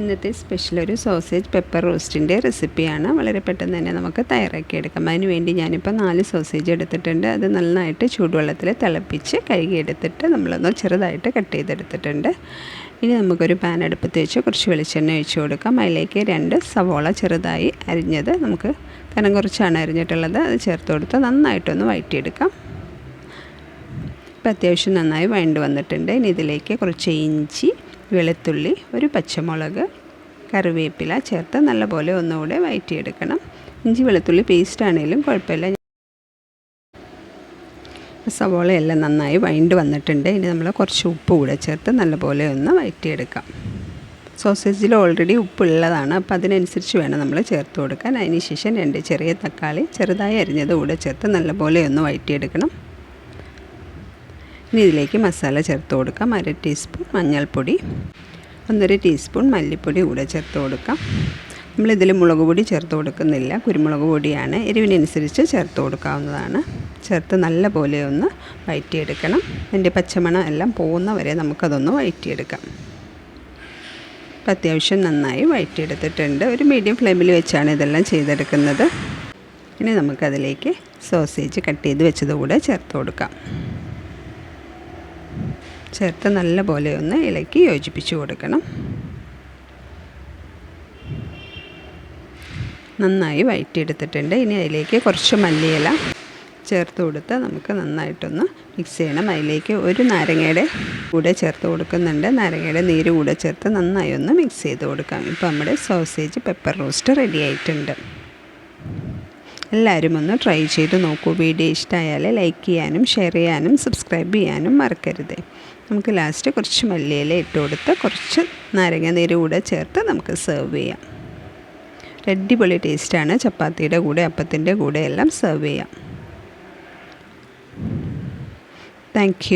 ഇന്നത്തെ സ്പെഷ്യൽ ഒരു sausage pepper റോസ്റ്റിന്റെ റെസിപ്പിയാണ് വളരെ പെട്ടെന്ന് തന്നെ നമുക്ക് തയ്യാറാക്കി എടുക്കാം. അതിന് വേണ്ടി ഞാനിപ്പോൾ നാല് സോസേജ് എടുത്തിട്ടുണ്ട്. അത് നന്നായിട്ട് ചൂടുവെള്ളത്തിൽ തിളപ്പിച്ച് കഴുകിയെടുത്തിട്ട് നമ്മളൊന്ന് ചെറുതായിട്ട് കട്ട് ചെയ്തെടുത്തിട്ടുണ്ട്. ഇനി നമുക്കൊരു പാൻ അടുപ്പത്ത് വെച്ച് കുറച്ച് വെളിച്ചെണ്ണ ഒഴിച്ചു കൊടുക്കാം. അതിലേക്ക് രണ്ട് സവോള ചെറുതായി അരിഞ്ഞത് നമുക്ക് കനം കുറച്ചാണ് അരിഞ്ഞിട്ടുള്ളത്. അത് ചേർത്ത് കൊടുത്ത് നന്നായിട്ടൊന്ന് വഴറ്റിയെടുക്കാം. ഇപ്പം അത്യാവശ്യം നന്നായി വഴണ്ട് വന്നിട്ടുണ്ട്. ഇനി ഇതിലേക്ക് കുറച്ച് ഇഞ്ചി വെളുത്തുള്ളി ഒരു പച്ചമുളക് കറിവേപ്പില ചേർത്ത് നല്ലപോലെ ഒന്നുകൂടെ വഴറ്റിയെടുക്കണം ഇഞ്ചി വെളുത്തുള്ളി പേസ്റ്റ് ആണെങ്കിലും കുഴപ്പമില്ല. സവോളയെല്ലാം നന്നായി വഴണ്ട് വന്നിട്ടുണ്ട്. ഇനി നമ്മൾ കുറച്ച് ഉപ്പ് കൂടെ ചേർത്ത് നല്ലപോലെ ഒന്ന് വഴറ്റിയെടുക്കാം സോസേജിൽ ഓൾറെഡി ഉപ്പുള്ളതാണ്. അപ്പോൾ അതിനനുസരിച്ച് വേണം നമ്മൾ ചേർത്ത് കൊടുക്കാൻ. അതിന് ശേഷം രണ്ട് ചെറിയ തക്കാളി ചെറുതായി അരിഞ്ഞത് കൂടെ ചേർത്ത് നല്ലപോലെ ഒന്ന് വഴറ്റിയെടുക്കണം ഇനി ഇതിലേക്ക് മസാല ചേർത്ത് കൊടുക്കാം. അര ടീസ്പൂൺ മഞ്ഞൾപ്പൊടി ഒന്നര ടീസ്പൂൺ മല്ലിപ്പൊടി കൂടെ ചേർത്ത് കൊടുക്കാം. നമ്മളിതിൽ മുളക് പൊടി ചേർത്ത് കൊടുക്കുന്നില്ല. കുരുമുളക് പൊടിയാണ്. എരിവിനനുസരിച്ച് ചേർത്ത് കൊടുക്കാവുന്നതാണ്. ചേർത്ത് നല്ല പോലെ ഒന്ന് വഴറ്റിയെടുക്കണം അതിന്റെ പച്ചമണം എല്ലാം പോകുന്ന വരെ നമുക്കതൊന്ന് വഴറ്റിയെടുക്കാം അപ്പം അത്യാവശ്യം നന്നായി വഴറ്റിയെടുത്തിട്ടുണ്ട് ഒരു മീഡിയം ഫ്ലെയിമിൽ വെച്ചാണ് ഇതെല്ലാം ചെയ്തെടുക്കുന്നത്. ഇനി നമുക്കതിലേക്ക് സോസേജ് കട്ട് ചെയ്ത് വെച്ചത് കൂടെ ചേർത്ത് കൊടുക്കാം. ചേർത്ത് നല്ല പോലെ ഒന്ന് ഇളക്കി യോജിപ്പിച്ച് കൊടുക്കണം. നന്നായി വഴറ്റിയെടുത്തിട്ടുണ്ട് ഇനി അതിലേക്ക് കുറച്ച് മല്ലിയില ചേർത്ത് കൊടുത്ത് നമുക്ക് നന്നായിട്ടൊന്ന് മിക്സ് ചെയ്യണം. അതിലേക്ക് ഒരു നാരങ്ങയുടെ കൂടെ ചേർത്ത് കൊടുക്കുന്നുണ്ട്. നാരങ്ങയുടെ നീര് കൂടെ ചേർത്ത് നന്നായി ഒന്ന് മിക്സ് ചെയ്ത് കൊടുക്കാം. ഇപ്പോൾ നമ്മുടെ സോസേജ് പെപ്പർ റോസ്റ്റ് റെഡി ആയിട്ടുണ്ട്. എല്ലാവരും ഒന്ന് ട്രൈ ചെയ്ത് നോക്കൂ. വീഡിയോ ഇഷ്ടമായാൽ ലൈക്ക് ചെയ്യാനും ഷെയർ ചെയ്യാനും സബ്സ്ക്രൈബ് ചെയ്യാനും മറക്കരുത്. നമുക്ക് ലാസ്റ്റ് കുറച്ച് മല്ലിയില ഇട്ട് കൊടുത്ത് കുറച്ച് നാരങ്ങ നീര് കൂടെ ചേർത്ത് നമുക്ക് സെർവ് ചെയ്യാം. അടിപൊളി ടേസ്റ്റാണ് ചപ്പാത്തിയുടെ കൂടെ അപ്പത്തിന്റെ കൂടെ എല്ലാം സെർവ് ചെയ്യാം. താങ്ക്